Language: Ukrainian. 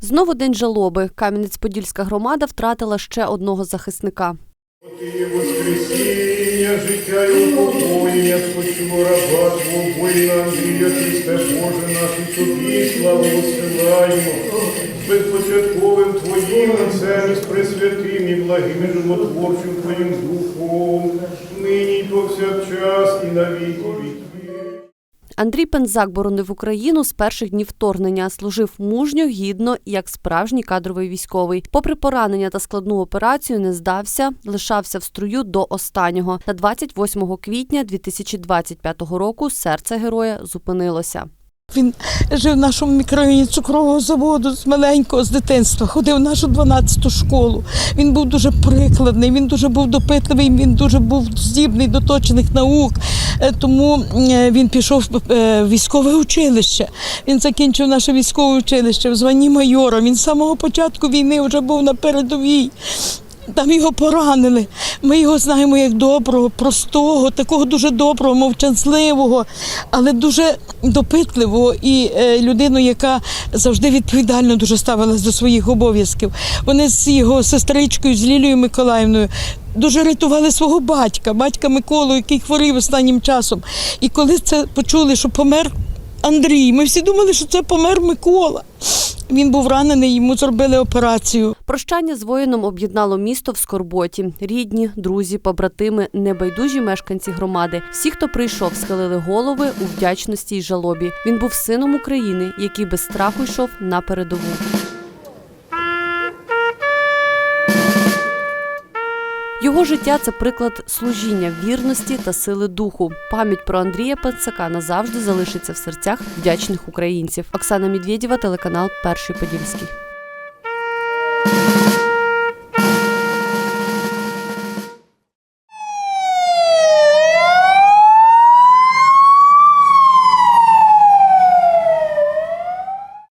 Знову день жалоби. Кам'янець-Подільська громада втратила ще одного захисника. Воскресіння, життя і упокоєння, спочило раба Твого воїна Андрія Боже наш, Тобі славу посилаємо. Безпочатковим Твоїм Отцем, і з пресвятим і благим і животворчим Твоїм Духом, нині повсякчас і на віки віків. Андрій Пензак боронив Україну з перших днів вторгнення, служив мужньо, гідно як справжній кадровий військовий. Попри поранення та складну операцію, не здався, лишався в струю до останнього. Та 28 квітня 2025 року серце героя зупинилося. Він жив в нашому мікрорайоні цукрового заводу з маленького з дитинства, ходив в нашу 12-ту школу. Він був дуже прикладний, він дуже був допитливий, він дуже був здібний до точних наук. Е, Тому е, він пішов е, в військове училище. Він закінчив наше військове училище в званні майора. Він з самого початку війни вже був на передовій. Там його поранили. Ми його знаємо як доброго, простого, такого дуже доброго, мовчанливого, але дуже допитливого і е, людину, яка завжди відповідально дуже ставилась до своїх обов'язків. Вони з його сестричкою, з Лілією Миколаївною. Дуже рятували свого батька, батька Миколу, який хворів останнім часом. І коли це почули, що помер Андрій, ми всі думали, що це помер Микола. Він був ранений, йому зробили операцію. Прощання з воїном об'єднало місто в скорботі. Рідні, друзі, побратими, небайдужі мешканці громади. Всі, хто прийшов, схилили голови у вдячності й жалобі. Він був сином України, який без страху йшов на передову. Його життя це приклад служіння, вірності та сили духу. Пам'ять про Андрія Пацака назавжди залишиться в серцях вдячних українців. Оксана Медведєва, телеканал Перший Подільський.